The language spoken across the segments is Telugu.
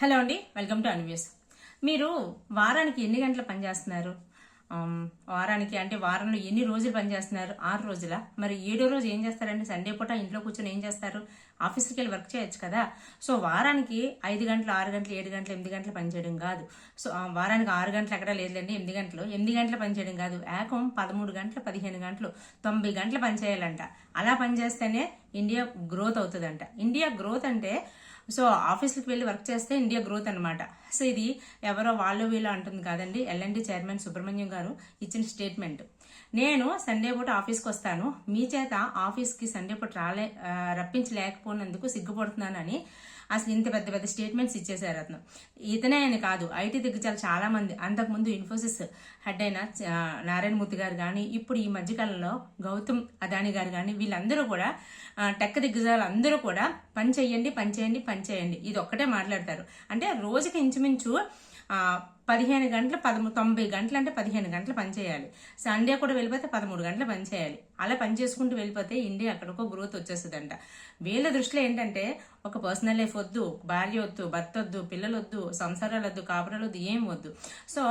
హలో అండి వెల్కమ్ టు అన్వ్యూస్ మీరు వారానికి ఎన్ని గంటలు పనిచేస్తున్నారు వారానికి అంటే వారంలో ఎన్ని రోజులు పనిచేస్తున్నారు ఆరు రోజుల? మరి ఏడో రోజు ఏం చేస్తారండి? సండే పూట ఇంట్లో కూర్చొని ఏం చేస్తారు? ఆఫీస్కి వెళ్ళి వర్క్ చేయొచ్చు కదా. సో వారానికి ఐదు గంటలు ఆరు గంటలు ఏడు గంటలు ఎనిమిది గంటలు పనిచేయడం కాదు. సో వారానికి ఆరు గంటలు ఎక్కడ లేదులేండి ఎనిమిది గంటలు. ఎనిమిది గంటలు పనిచేయడం కాదు. ఏకం పదమూడు గంటలు పదిహేను గంటలు తొంభై గంటలు పనిచేయాలంట అలా పనిచేస్తేనే ఇండియా గ్రోత్ అవుతుందంట. ఇండియా గ్రోత్ అంటే సో ఆఫీస్కి వెళ్ళి వర్క్ చేస్తే ఇండియా గ్రోత్ అనమాట సో ఇది ఎవరో వాళ్ళు వీళ్ళు అంటుంది కాదండి. ఎల్ఎన్డి చైర్మన్ సుబ్రహ్మణ్యం గారు ఇచ్చిన స్టేట్మెంట్. నేను సండే పూట ఆఫీస్కి వస్తాను. మీ చేత ఆఫీస్కి సండే పూట రాలే రప్పించలేకపోయినందుకు సిగ్గుపడుతున్నానని అసలు ఇంత పెద్ద పెద్ద స్టేట్మెంట్స్ ఇచ్చేశారు అతను. ఇతనే అని కాదు ఐటీ దిగ్గజాలు చాలా మంది. అంతకుముందు ఇన్ఫోసిస్ హెడ్ అయిన నారాయణమూర్తి గారు కానీ ఇప్పుడు ఈ మధ్యకాలంలో గౌతమ్ అదాని గారు కానీ వీళ్ళందరూ కూడా టెక్ దిగ్గజాలు అందరూ కూడా పని చేయండి పని చేయండి పని చేయండి ఇది ఒక్కటే మాట్లాడతారు. అంటే రోజుకి ఇంచుమించు పదిహేను గంటలు పదమూ తొంభై గంటలు అంటే పదిహేను గంటలు పనిచేయాలి సండే కూడా వెళ్ళిపోతే పదమూడు గంటలు పని చేయాలి. అలా పని చేసుకుంటూ వెళ్ళిపోతే ఇండియా అక్కడికో గ్రోత్ వచ్చేస్తుందంట. వీళ్ళ దృష్టిలో ఏంటంటే ఒక పర్సనల్ లైఫ్ వద్దు భార్య వద్దు భర్త వద్దు పిల్లలు వద్దు సంసారాలు వద్దు కాపురాలు వద్దు ఏం వద్దు. సో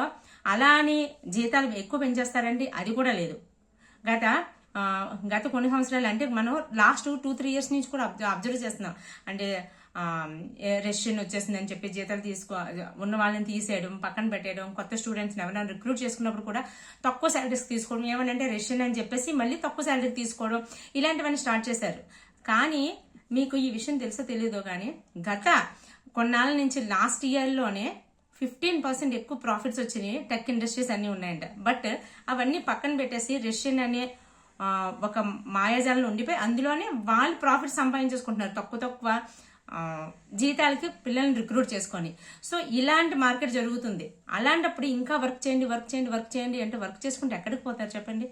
అలా అని జీతాలు ఎక్కువ పెంచేస్తారండి అది కూడా లేదు. గత గత కొన్ని సంవత్సరాలు అంటే మనం లాస్ట్ టూ త్రీ ఇయర్స్ నుంచి కూడా అబ్జర్వ్ చేస్తున్నాం. అంటే రెషన్ వచ్చేసిందని చెప్పి జీతాలు తీసుకో ఉన్న వాళ్ళని తీసేయడం పక్కన పెట్టేయడం కొత్త స్టూడెంట్స్ని ఎవరైనా రిక్రూట్ చేసుకున్నప్పుడు కూడా తక్కువ శాలరీస్ తీసుకోవడం ఏమనంటే రెషన్ అని చెప్పేసి మళ్ళీ తక్కువ శాలరీ తీసుకోవడం ఇలాంటివన్నీ స్టార్ట్ చేశారు. కానీ మీకు ఈ విషయం తెలుసో తెలియదో కానీ గత కొన్నాళ్ళ నుంచి లాస్ట్ ఇయర్లోనే ఫిఫ్టీన్ పర్సెంట్ ఎక్కువ ప్రాఫిట్స్ వచ్చినాయి టెక్ ఇండస్ట్రీస్ అన్నీ ఉన్నాయంట. బట్ అవన్నీ పక్కన పెట్టేసి రష్యన్ అనే ఒక మాయాజాలను ఉండిపోయి అందులోనే వాళ్ళు ప్రాఫిట్ సంపాదించేసుకుంటున్నారు తక్కువ తక్కువ జీతాలకి పిల్లల్ని రిక్రూట్ చేసుకొని. సో ఇలాంటి మార్కెట్ జరుగుతుంది. అలాంటప్పుడు ఇంకా వర్క్ చేయండి వర్క్ చేయండి వర్క్ చేయండి అంటే వర్క్ చేసుకుంటే ఎక్కడికి పోతారు చెప్పండి?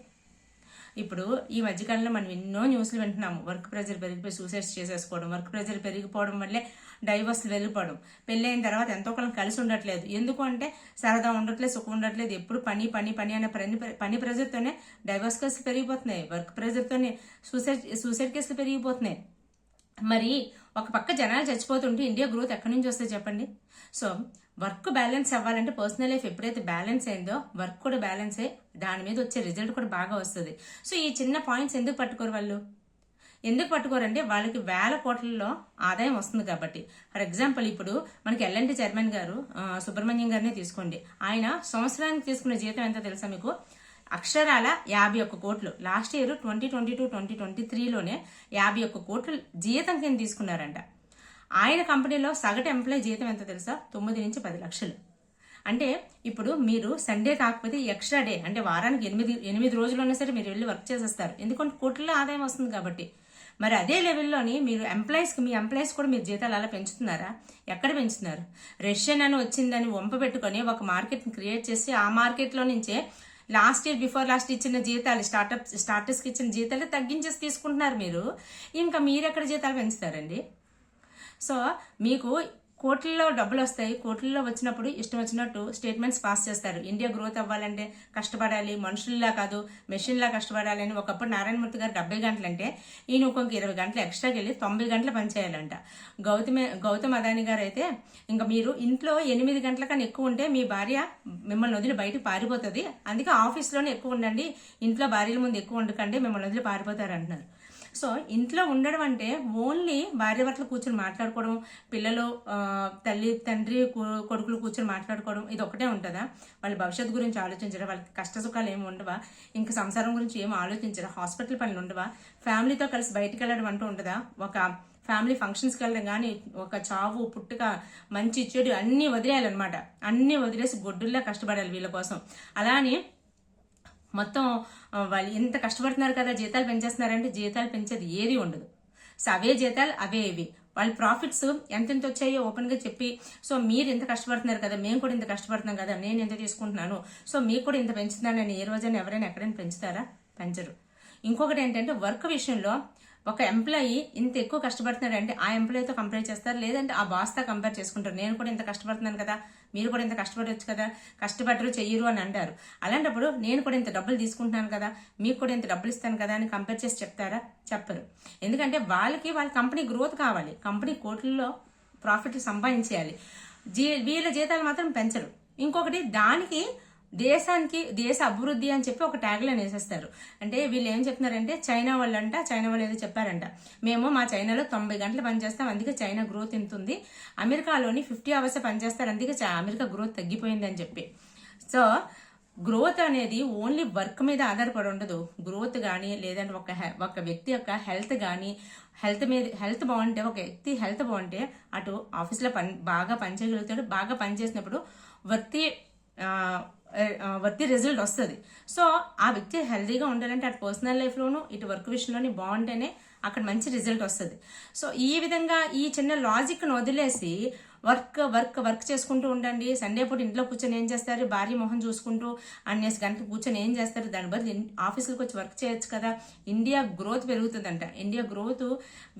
ఇప్పుడు ఈ మధ్యకాలంలో మనం ఎన్నో న్యూస్లు వింటున్నాము. వర్క్ ప్రెజర్ పెరిగిపోయి సూసైడ్స్ చేసేసుకోవడం వర్క్ ప్రెజర్ పెరిగిపోవడం వల్లే డైవర్స్ వెళ్ళిపోవడం. పెళ్ళైన తర్వాత ఎంతో కాలం కలిసి ఉండట్లేదు. ఎందుకు అంటే సరదా ఉండట్లేదు సుఖం ఉండట్లేదు. ఎప్పుడు పని పని పని అనే పని పని ప్రెజర్తోనే డైవర్స్ కేసులు పెరిగిపోతున్నాయి. వర్క్ ప్రెజర్తోనే సూసైడ్ సూసైడ్ కేసులు పెరిగిపోతున్నాయి. మరి ఒక పక్క జనాలు చచ్చిపోతుంటే ఇండియా గ్రోత్ ఎక్కడి నుంచి వస్తే చెప్పండి? సో వర్క్ బ్యాలెన్స్ అవ్వాలంటే పర్సనల్ లైఫ్ ఎప్పుడైతే బ్యాలెన్స్ అయిందో వర్క్ కూడా బ్యాలెన్స్ అయ్యి దాని మీద వచ్చే రిజల్ట్ కూడా బాగా వస్తుంది. సో ఈ చిన్న పాయింట్స్ ఎందుకు పట్టుకోరు వాళ్ళు? ఎందుకు పట్టుకోరంటే వాళ్ళకి వేల కోట్లలో ఆదాయం వస్తుంది కాబట్టి. ఫర్ ఎగ్జాంపుల్ ఇప్పుడు మనకి ఎల్ఎండి చైర్మన్ గారు సుబ్రహ్మణ్యం గారినే తీసుకోండి. ఆయన సంవత్సరానికి తీసుకునే జీతం ఎంత తెలుసా మీకు? అక్షరాల యాభై ఒక్క కోట్లు. Last year twenty twenty two twenty twenty త్రీలోనే యాభై ఒక్క కోట్లు జీతం కింద తీసుకున్నారంట. ఆయన కంపెనీలో సగటు ఎంప్లాయ్ జీతం ఎంత తెలుసా? తొమ్మిది నుంచి పది లక్షలు. అంటే ఇప్పుడు మీరు సండే కాకపోతే ఎక్స్ట్రా డే అంటే వారానికి ఎనిమిది ఎనిమిది రోజులు ఉన్నా సరే మీరు వెళ్ళి వర్క్ చేసేస్తారు. ఎందుకంటే కోట్ల ఆదాయం వస్తుంది కాబట్టి. మరి అదే లెవెల్లోని మీరు ఎంప్లాయీస్కి మీ ఎంప్లాయీస్ కూడా మీరు జీతాలు అలా పెంచుతున్నారా? ఎక్కడ పెంచుతున్నారు? రష్యన్ అని వచ్చిందని వంప పెట్టుకొని ఒక మార్కెట్ని క్రియేట్ చేసి ఆ మార్కెట్లో నుంచే లాస్ట్ ఇయర్ బిఫోర్ లాస్ట్ ఇచ్చిన జీతాలు స్టార్టప్ స్టార్టర్స్కి ఇచ్చిన జీతాలు తగ్గించేసి తీసుకుంటున్నారు మీరు. ఇంకా మీరు ఎక్కడ జీతాలు పెంచుతారండి? సో మీకు కోట్లలో డబ్బులు వస్తాయి కోట్లలో వచ్చినప్పుడు ఇష్టం వచ్చినట్టు స్టేట్మెంట్స్ పాస్ చేస్తారు. ఇండియా గ్రోత్ అవ్వాలంటే కష్టపడాలి. మనుషుల్లా కాదు మెషిన్లా కష్టపడాలి అని ఒకప్పుడు నారాయణమూర్తి గారు డెబ్బై గంటలంటే ఈయన ఇంకొక ఇరవై గంటలు ఎక్స్ట్రాకి వెళ్ళి తొంభై గంటలు పనిచేయాలంట గౌతమ గౌతమ్ అదాని గారు అయితే ఇంకా మీరు ఇంట్లో ఎనిమిది గంటల కన్నా ఎక్కువ ఉంటే మీ భార్య మిమ్మల్ని వదిలి బయటకు పారిపోతుంది. అందుకే ఆఫీస్లోనే ఎక్కువ ఉండండి. ఇంట్లో భార్యల ముందు ఎక్కువ ఉండకండి. మిమ్మల్ని వదిలి పారిపోతారు అంటున్నారు. సో ఇంట్లో ఉండడం అంటే ఓన్లీ భార్యాభర్తలు కూర్చొని మాట్లాడుకోవడం పిల్లలు తల్లి తండ్రి కొడుకులు కూర్చొని మాట్లాడుకోవడం ఇది ఒకటే ఉంటుందా? వాళ్ళ భవిష్యత్తు గురించి ఆలోచించరా వాళ్ళకి కష్ట సుఖాలు ఏమి ఉండవా? ఇంకా సంసారం గురించి ఏమి ఆలోచించరా? హాస్పిటల్ పనులు ఉండవా? ఫ్యామిలీతో కలిసి బయటికి వెళ్ళడం అంటూ ఉంటుందా ఒక ఫ్యామిలీ ఫంక్షన్స్కి వెళ్ళడం కానీ ఒక చావు పుట్టుక మంచి చెడు అన్నీ వదిలేయాలన్నమాట. అన్నీ వదిలేసి గొడ్డుల్లా కష్టపడాలి వీళ్ళ కోసం. అలానే మొత్తం వాళ్ళు ఎంత కష్టపడుతున్నారు కదా జీతాలు పెంచేస్తున్నారంటే జీతాలు పెంచేది ఏది ఉండదు. సో అవే జీతాలు అవే ఇవి. వాళ్ళ ప్రాఫిట్స్ ఎంతెంత వచ్చాయో ఓపెన్గా చెప్పి సో మీరు ఇంత కష్టపడుతున్నారు కదా మేము కూడా ఇంత కష్టపడుతున్నాం కదా నేను ఎంత తీసుకుంటున్నాను? సో మీకు కూడా ఇంత పెంచుతున్నానని ఏ రోజైనా ఎవరైనా ఎక్కడైనా పెంచుతారా? పెంచరు. ఇంకొకటి ఏంటంటే వర్క్ విషయంలో ఒక ఎంప్లాయీ ఇంత ఎక్కువ కష్టపడుతున్నాడు అంటే ఆ ఎంప్లాయీతో కంపేర్ చేస్తారు. లేదంటే ఆ బాస్తో కంపేర్ చేసుకుంటారు. నేను కూడా ఇంత కష్టపడుతున్నాను కదా మీరు కూడా ఇంత కష్టపడవచ్చు కదా కష్టపడరు చెయ్యరు అని అంటారు. అలాంటప్పుడు నేను కూడా ఇంత డబ్బులు తీసుకుంటున్నాను కదా మీకు కూడా ఇంత డబ్బులు ఇస్తాను కదా అని కంపేర్ చేసి చెప్తారా? చెప్పరు. ఎందుకంటే వాళ్ళకి వాళ్ళ కంపెనీ గ్రోత్ కావాలి. కంపెనీ కోట్లలో ప్రాఫిట్ సంపాదించేయాలి. జీ వీళ్ళ జీతాలు మాత్రం పెంచరు. ఇంకొకటి దానికి దేశానికి దేశ అభివృద్ధి అని చెప్పి ఒక ట్యాగ్లైన్ వేసేస్తారు అంటే వీళ్ళు ఏం చెప్తున్నారంటే చైనా వాళ్ళంట చైనా వాళ్ళు ఏదో చెప్పారంట. మేము మా చైనాలో తొంభై గంటలు పనిచేస్తాం అందుకే చైనా గ్రోత్ ఇంతుంది అమెరికాలోని ఫిఫ్టీ అవర్స్ పనిచేస్తారు అందుకే అమెరికా గ్రోత్ తగ్గిపోయింది అని చెప్పి. సో గ్రోత్ అనేది ఓన్లీ వర్క్ మీద ఆధారపడి ఉండదు. గ్రోత్ కానీ లేదంటే ఒక హె- ఒక వ్యక్తి యొక్క హెల్త్ కానీ హెల్త్ మీద హెల్త్ బాగుంటే ఒక వ్యక్తి హెల్త్ బాగుంటే అటు ఆఫీస్లో పని బాగా పనిచేయగలుగుతాడు. బాగా పనిచేసినప్పుడు వ్యక్తి వర్తి రిజల్ట్ వస్తుంది. సో ఆ వ్యక్తి హెల్దీగా ఉండాలంటే అటు పర్సనల్ లైఫ్లోనూ ఇటు వర్క్ విషయంలోని బాగుంటేనే అక్కడ మంచి రిజల్ట్ వస్తుంది. సో ఈ విధంగా ఈ చిన్న లాజిక్ను వదిలేసి వర్క్ వర్క్ వర్క్ చేసుకుంటూ ఉండండి. సండే పూట ఇంట్లో కూర్చొని ఏం చేస్తారు? భార్య మొహం చూసుకుంటూ అన్నేసి గంట కూర్చొని ఏం చేస్తారు? దాని బదులు ఆఫీసులకు వచ్చి వర్క్ చేయొచ్చు కదా. ఇండియా గ్రోత్ పెరుగుతుందంట. ఇండియా గ్రోత్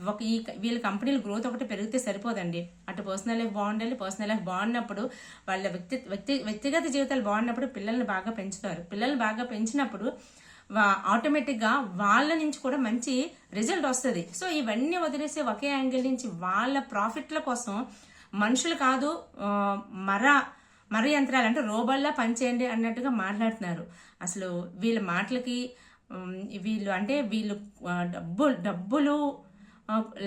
ఒక ఈ వీళ్ళ కంపెనీల గ్రోత్ ఒకటి పెరిగితే సరిపోదండి. అటు పర్సనల్ లైఫ్ బాగుండాలి పర్సనల్ లైఫ్ బాగున్నప్పుడు వాళ్ళ వ్యక్తి వ్యక్తి వ్యక్తిగత జీవితాలు బాగున్నప్పుడు పిల్లల్ని బాగా పెంచుతారు. పిల్లల్ని బాగా పెంచినప్పుడు వా- ఆటోమేటిక్గా వాళ్ళ నుంచి కూడా మంచి రిజల్ట్ వస్తుంది. సో ఇవన్నీ వదిలేసి ఒకే యాంగిల్ నుంచి వాళ్ళ ప్రాఫిట్ల కోసం మనుషులు కాదు మర మర యంత్రాలు అంటే రోబోల్లా పనిచేయండి అన్నట్టుగా మాట్లాడుతున్నారు. అసలు వీళ్ళ మాటలకి వీళ్ళు అంటే వీళ్ళు డబ్బు డబ్బులు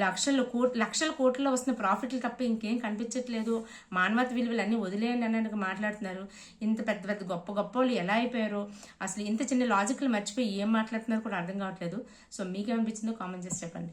లక్షలు కోట్ లక్షల కోట్లలో వస్తున్న ప్రాఫిట్లు తప్ప ఇంకేం కనిపించట్లేదు. మానవత విలువలు అన్నీ వదిలేయండి అన్నట్టుగా మాట్లాడుతున్నారు. ఇంత పెద్ద పెద్ద గొప్ప గొప్ప వాళ్ళు ఎలా అయిపోయారు? అసలు ఇంత చిన్న లాజిక్లు మర్చిపోయి ఏం మాట్లాడుతున్నారో కూడా అర్థం కావట్లేదు. సో మీకేమనిపించిందో కామెంట్ చేసి చెప్పండి.